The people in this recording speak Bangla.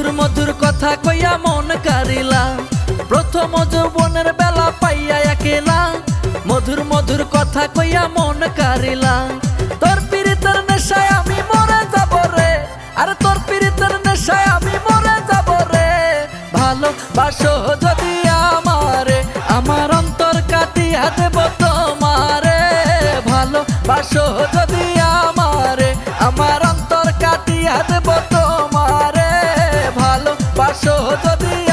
মধুর মধুর কথা কইয়া মন কারিলা। প্রথম যৌবনের বেলা পাইয়া একেলা। মধুর মধুর কথা কইয়া মন কারিলা। তোর পীড়িতের নেশায় আমি মরে যাব রে। আরে তোর পীড়িতের নেশায় আমি মরে যাব রে। ভালোবাসো যদি আমারে, আমার অন্তর কাটিয়া দেব তোমারে। ভালোবাসো যদি আমারে, আমার অন্তর কাটিয়া দেব তোমারে আসো যদি